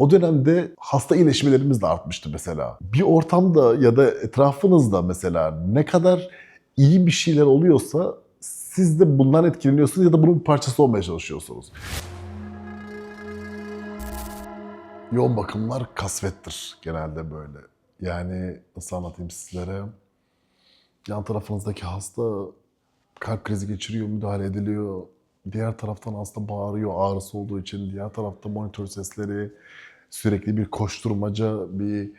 O dönemde hasta iyileşmelerimiz de artmıştı mesela. Bir ortamda ya da etrafınızda mesela ne kadar iyi bir şeyler oluyorsa siz de bundan etkileniyorsunuz ya da bunun bir parçası olmaya çalışıyorsunuz. Yoğun bakımlar kasvettir genelde böyle. Yani nasıl anlatayım sizlere? Yan tarafınızdaki hasta kalp krizi geçiriyor, müdahale ediliyor. Diğer taraftan hasta bağırıyor ağrısı olduğu için. Diğer tarafta monitör sesleri, sürekli bir koşturmaca, bir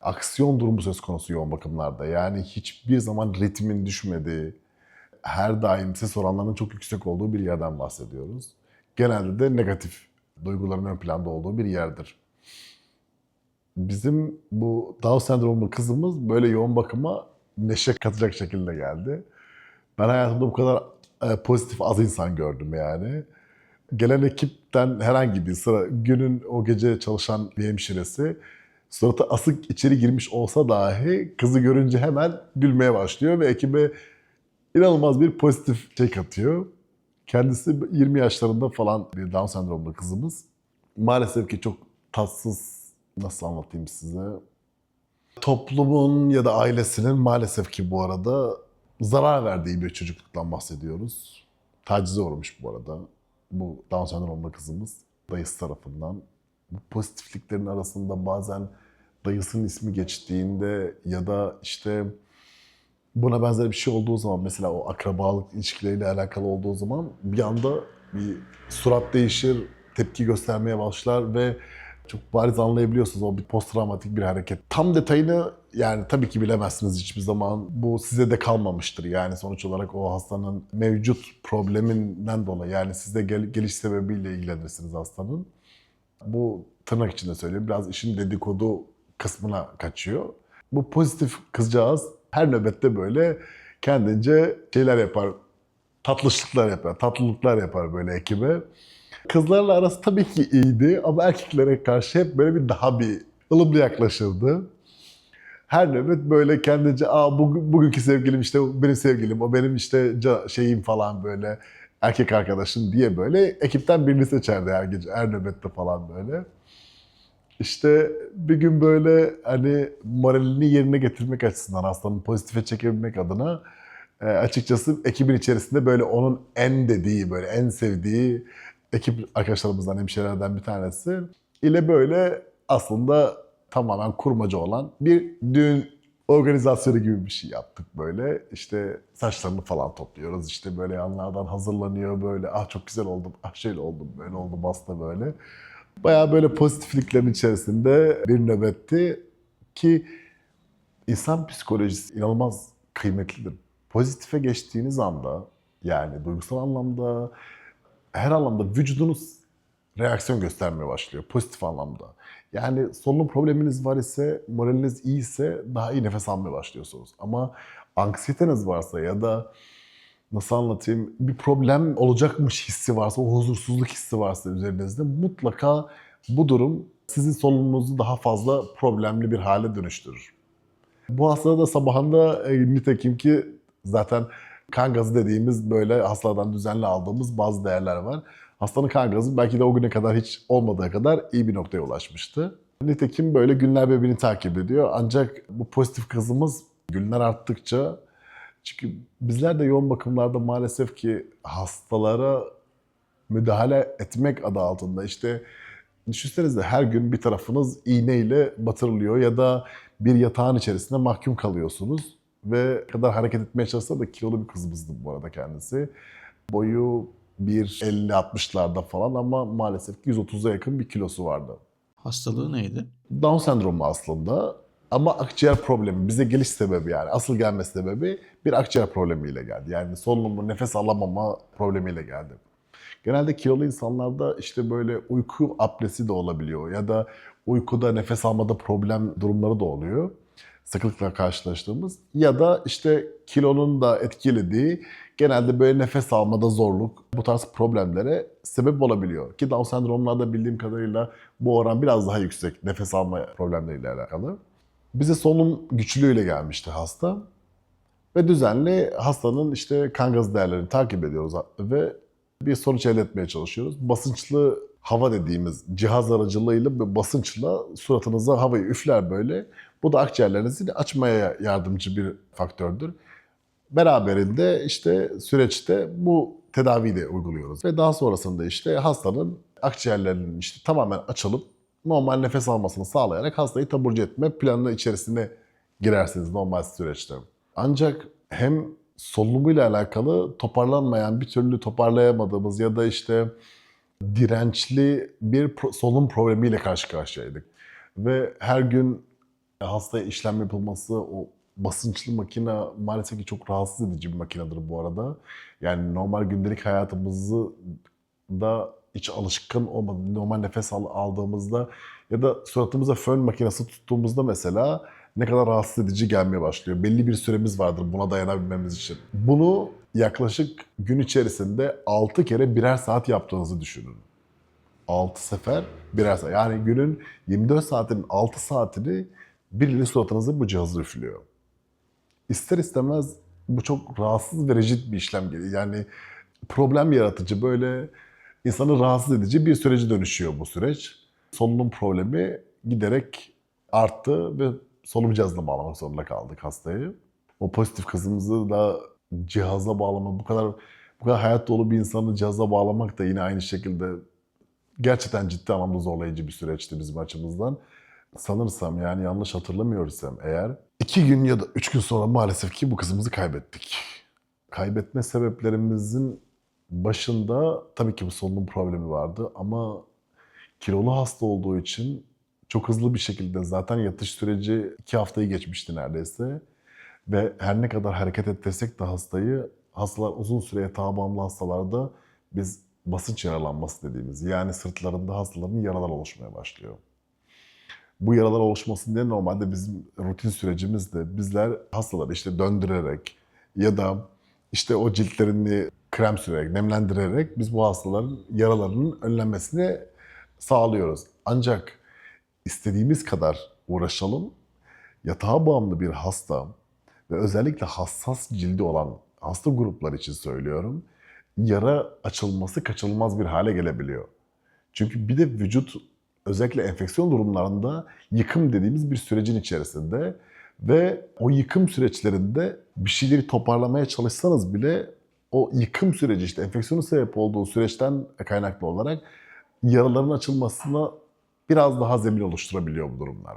aksiyon durumu söz konusu yoğun bakımlarda. Yani hiçbir zaman ritmin düşmediği, her daim ses oranlarının çok yüksek olduğu bir yerden bahsediyoruz. Genelde de negatif duyguların ön planda olduğu bir yerdir. Bizim bu Down sendromlu kızımız böyle yoğun bakıma neşe katacak şekilde geldi. Ben hayatımda bu kadar e, pozitif az insan gördüm yani. Gelen ekipten herhangi bir sıra günün o gece çalışan bir hemşiresi suratı asık içeri girmiş olsa dahi kızı görünce hemen gülmeye başlıyor ve ekibe inanılmaz bir pozitif şey katıyor. Kendisi 20 yaşlarında falan bir Down sendromlu kızımız. Maalesef ki çok tatsız nasıl anlatayım size. Toplumun ya da ailesinin maalesef ki bu arada zarar verdiği bir çocukluktan bahsediyoruz. Tacize uğramış bu arada. Bu Down sendromlu kızımız dayısı tarafından. Bu pozitifliklerin arasında bazen dayısının ismi geçtiğinde ya da işte buna benzer bir şey olduğu zaman mesela o akrabalık ilişkileriyle alakalı olduğu zaman bir anda bir surat değişir, tepki göstermeye başlar ve çok bariz anlayabiliyorsunuz o bir post travmatik bir hareket. Tam detayını yani tabii ki bilemezsiniz hiçbir zaman. Bu size de kalmamıştır. Yani sonuç olarak o hastanın mevcut probleminden dolayı yani sizde gel- geliş sebebiyle ilgilenirsiniz hastanın. Bu tırnak içinde söyleyeyim biraz işin dedikodu kısmına kaçıyor. Bu pozitif kızcağız her nöbette böyle kendince şeyler yapar, tatlışlıklar yapar, tatlılıklar yapar böyle ekibe. Kızlarla arası tabii ki iyiydi ama erkeklere karşı hep böyle bir daha bir ılımlı yaklaşırdı. Her nöbet böyle kendince Aa, bugün, bugünkü sevgilim işte benim sevgilim, o benim işte şeyim falan böyle erkek arkadaşım diye böyle ekipten birini seçerdi her gece, her nöbette falan böyle. İşte bir gün böyle hani moralini yerine getirmek açısından hastanın pozitife çekebilmek adına e, açıkçası ekibin içerisinde böyle onun en dediği böyle en sevdiği ekip arkadaşlarımızdan hemşirelerden bir tanesi ile böyle aslında tamamen kurmaca olan bir düğün organizasyonu gibi bir şey yaptık böyle. İşte saçlarını falan topluyoruz. İşte böyle yanlardan hazırlanıyor böyle. Ah çok güzel oldum. Ah şöyle oldum. Böyle oldum hasta böyle. Bayağı böyle pozitifliklerin içerisinde bir nöbetti ki insan psikolojisi inanılmaz kıymetlidir. Pozitife geçtiğiniz anda yani duygusal anlamda her anlamda vücudunuz reaksiyon göstermeye başlıyor pozitif anlamda. Yani solunum probleminiz var ise, moraliniz iyi ise daha iyi nefes almaya başlıyorsunuz. Ama anksiyeteniz varsa ya da nasıl anlatayım bir problem olacakmış hissi varsa, o huzursuzluk hissi varsa üzerinizde mutlaka bu durum sizin solunumunuzu daha fazla problemli bir hale dönüştürür. Bu hastada da sabahında e, nitekim ki zaten kan gazı dediğimiz böyle hastalardan düzenli aldığımız bazı değerler var. Hastanın kan gazı belki de o güne kadar hiç olmadığı kadar iyi bir noktaya ulaşmıştı. Nitekim böyle günler birbirini takip ediyor. Ancak bu pozitif kızımız günler arttıkça çünkü bizler de yoğun bakımlarda maalesef ki hastalara müdahale etmek adı altında işte düşünsenize her gün bir tarafınız iğneyle batırılıyor ya da bir yatağın içerisinde mahkum kalıyorsunuz ve kadar hareket etmeye çalışsa da kilolu bir kızımızdı bu arada kendisi. Boyu 1.50-60'larda falan ama maalesef ki 130'a yakın bir kilosu vardı. Hastalığı neydi? Down sendromu aslında ama akciğer problemi bize geliş sebebi yani asıl gelme sebebi bir akciğer problemiyle geldi. Yani solunumu nefes alamama problemiyle geldi. Genelde kilolu insanlarda işte böyle uyku apnesi de olabiliyor ya da uykuda nefes almada problem durumları da oluyor. Sıklıkla karşılaştığımız ya da işte kilonun da etkilediği genelde böyle nefes almada zorluk bu tarz problemlere sebep olabiliyor. Ki Down sendromlarda bildiğim kadarıyla bu oran biraz daha yüksek nefes alma problemleriyle alakalı. Bize solunum güçlüğüyle gelmişti hasta. Ve düzenli hastanın işte kan gazı değerlerini takip ediyoruz ve bir sonuç elde etmeye çalışıyoruz. Basınçlı hava dediğimiz cihaz aracılığıyla bir basınçla suratınıza havayı üfler böyle. Bu da akciğerlerinizi açmaya yardımcı bir faktördür. Beraberinde işte süreçte bu tedaviyi de uyguluyoruz. Ve daha sonrasında işte hastanın akciğerlerinin işte tamamen açılıp normal nefes almasını sağlayarak hastayı taburcu etme planı içerisine girersiniz normal süreçte. Ancak hem solunumuyla alakalı toparlanmayan, bir türlü toparlayamadığımız ya da işte dirençli bir solunum problemiyle karşı karşıyaydık. Ve her gün hastaya işlem yapılması, o basınçlı makine maalesef ki çok rahatsız edici bir makinedir bu arada. Yani normal gündelik hayatımızı da hiç alışkın olmadı. Normal nefes al- aldığımızda ya da suratımıza fön makinesi tuttuğumuzda mesela ne kadar rahatsız edici gelmeye başlıyor. Belli bir süremiz vardır buna dayanabilmemiz için. Bunu yaklaşık gün içerisinde 6 kere birer saat yaptığınızı düşünün. 6 sefer birer saat. Yani günün 24 saatin 6 saatini birileri suratınıza bu cihazı üflüyor. İster istemez bu çok rahatsız ve rigid bir işlem geliyor. Yani problem yaratıcı böyle insanı rahatsız edici bir sürece dönüşüyor bu süreç. Solunum problemi giderek arttı ve solunum cihazına bağlamak zorunda kaldık hastayı. O pozitif kızımızı da cihaza bağlamak, bu kadar bu kadar hayat dolu bir insanı cihaza bağlamak da yine aynı şekilde gerçekten ciddi anlamda zorlayıcı bir süreçti bizim açımızdan. Sanırsam yani yanlış hatırlamıyorsam eğer iki gün ya da üç gün sonra maalesef ki bu kızımızı kaybettik. Kaybetme sebeplerimizin başında tabii ki bu solunum problemi vardı ama kilolu hasta olduğu için çok hızlı bir şekilde zaten yatış süreci iki haftayı geçmişti neredeyse. Ve her ne kadar hareket ettirsek de hastayı, hastalar uzun süre yatağa bağımlı hastalarda biz basınç yaralanması dediğimiz yani sırtlarında hastaların yaralar oluşmaya başlıyor. Bu yaralar oluşması diye normalde bizim rutin sürecimizde bizler hastaları işte döndürerek ya da işte o ciltlerini krem sürerek, nemlendirerek biz bu hastaların yaralarının önlenmesini sağlıyoruz. Ancak istediğimiz kadar uğraşalım. Yatağa bağımlı bir hasta ve özellikle hassas cildi olan hasta gruplar için söylüyorum. Yara açılması kaçınılmaz bir hale gelebiliyor. Çünkü bir de vücut özellikle enfeksiyon durumlarında yıkım dediğimiz bir sürecin içerisinde ve o yıkım süreçlerinde bir şeyleri toparlamaya çalışsanız bile o yıkım süreci işte enfeksiyonun sebep olduğu süreçten kaynaklı olarak yaraların açılmasına biraz daha zemin oluşturabiliyor bu durumlar.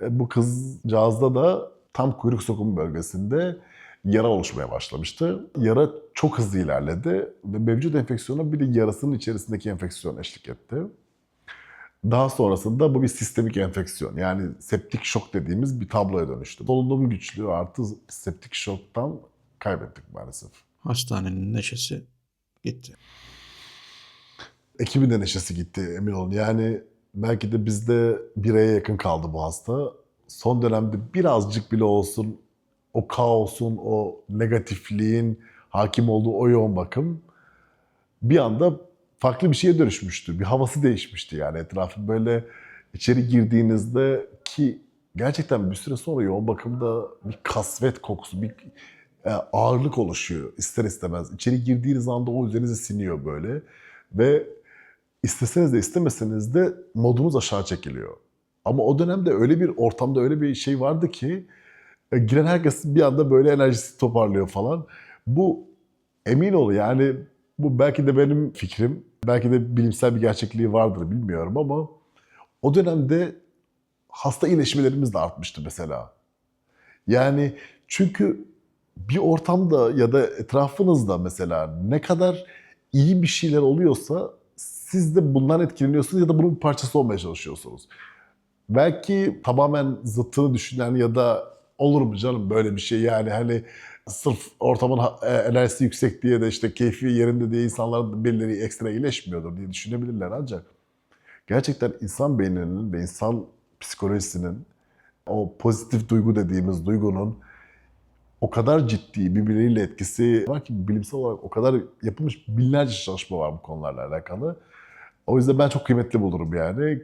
E, Bu kızcağızda da tam kuyruk sokumu bölgesinde yara oluşmaya başlamıştı. Yara çok hızlı ilerledi ve mevcut enfeksiyona bir de yarasının içerisindeki enfeksiyon eşlik etti. Daha sonrasında bu bir sistemik enfeksiyon yani septik şok dediğimiz bir tabloya dönüştü. Solunum güçlüğü artı septik şoktan kaybettik maalesef. Hastanenin neşesi gitti. Ekibin de neşesi gitti emin olun. Yani belki de bizde bir aya yakın kaldı bu hasta. Son dönemde birazcık bile olsun o kaosun, o negatifliğin hakim olduğu o yoğun bakım bir anda farklı bir şeye dönüşmüştü. Bir havası değişmişti yani etrafı böyle içeri girdiğinizde ki gerçekten bir süre sonra yoğun bakımda bir kasvet kokusu, bir e, ağırlık oluşuyor ister istemez. İçeri girdiğiniz anda o üzerinize siniyor böyle ve isteseniz de istemeseniz de modunuz aşağı çekiliyor. Ama o dönemde öyle bir ortamda öyle bir şey vardı ki e, giren herkes bir anda böyle enerjisi toparlıyor falan. Bu emin ol yani bu belki de benim fikrim. Belki de bilimsel bir gerçekliği vardır bilmiyorum ama o dönemde hasta iyileşmelerimiz de artmıştı mesela. Yani çünkü bir ortamda ya da etrafınızda mesela ne kadar iyi bir şeyler oluyorsa siz de bundan etkileniyorsunuz ya da bunun bir parçası olmaya çalışıyorsunuz. Belki tamamen zıttını düşünen ya da olur mu canım böyle bir şey yani hani sırf ortamın e, enerjisi yüksek diye de işte keyfi yerinde diye insanların birileri ekstra iyileşmiyordur diye düşünebilirler ancak gerçekten insan beyninin ve insan psikolojisinin o pozitif duygu dediğimiz duygunun o kadar ciddi birbiriyle etkisi var ki bilimsel olarak o kadar yapılmış binlerce çalışma var bu konularla alakalı. O yüzden ben çok kıymetli bulurum yani.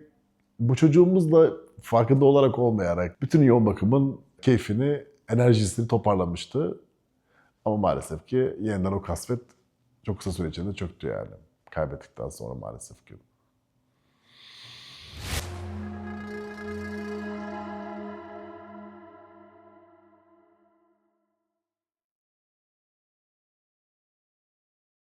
Bu çocuğumuz da farkında olarak olmayarak bütün yoğun bakımın keyfini, enerjisini toparlamıştı. Ama maalesef ki yeniden o kasvet çok kısa süre içinde çöktü yani. Kaybettikten sonra maalesef ki.